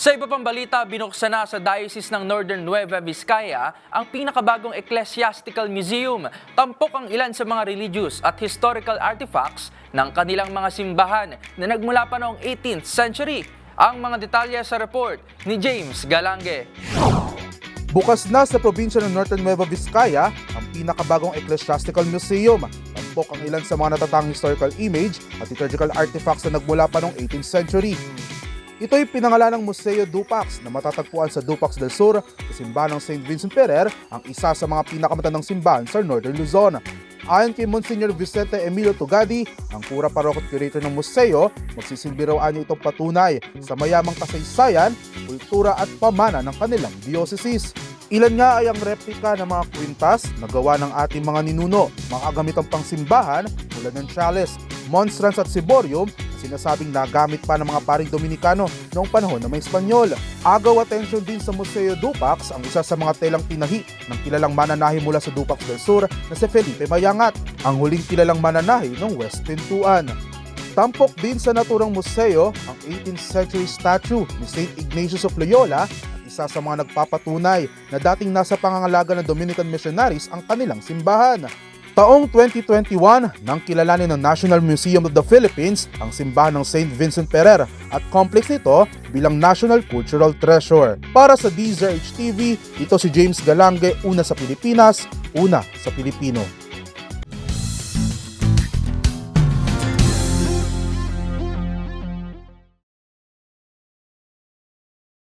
Sa iba pang balita, binuksan na sa Diocese ng Northern Nueva Vizcaya ang pinakabagong Ecclesiastical Museum. Tampok ang ilan sa mga religious at historical artifacts ng kanilang mga simbahan na nagmula pa noong 18th century. Ang mga detalye sa report ni James Galange. Bukas na sa probinsya ng Northern Nueva Vizcaya ang pinakabagong Ecclesiastical Museum. Tampok ang ilan sa mga natatanging historical image at liturgical artifacts na nagmula pa noong 18th century. Ito ay pinangalan ng Museo Dupax na matatagpuan sa Dupax del Sur sa simbahan ng St. Vincent Ferrer, ang isa sa mga pinakamatandang simbahan sa Northern Luzon. Ayon kay Monsignor Vicente Emilio Tugadi, ang kura parokot curator ng museo, magsisilbi raw niya itong patunay sa mayamang kasaysayan, kultura at pamana ng kanilang diocese. Ilan nga ay ang replika ng mga kwintas na gawa ng ating mga ninuno, mga kagamitan pang simbahan tulad ng chalice, monstrance at ciborium sinasabing nagamit pa ng mga paring Dominikano noong panahon na may Espanyol. Agaw atensyon din sa Museo Dupax ang isa sa mga telang tinahi ng kilalang mananahi mula sa Dupax del Sur na si Felipe Mayangat, ang huling kilalang mananahi ng West Pintuan. Tampok din sa naturang museo ang 18th century statue ni St. Ignatius of Loyola at isa sa mga nagpapatunay na dating nasa pangangalaga ng Dominican missionaries ang kanilang simbahan. Taong 2021, nang kilalanin ng National Museum of the Philippines ang simbahan ng St. Vincent Ferrer at complex nito bilang National Cultural Treasure. Para sa DZRH TV, ito si James Galange, una sa Pilipinas, una sa Pilipino.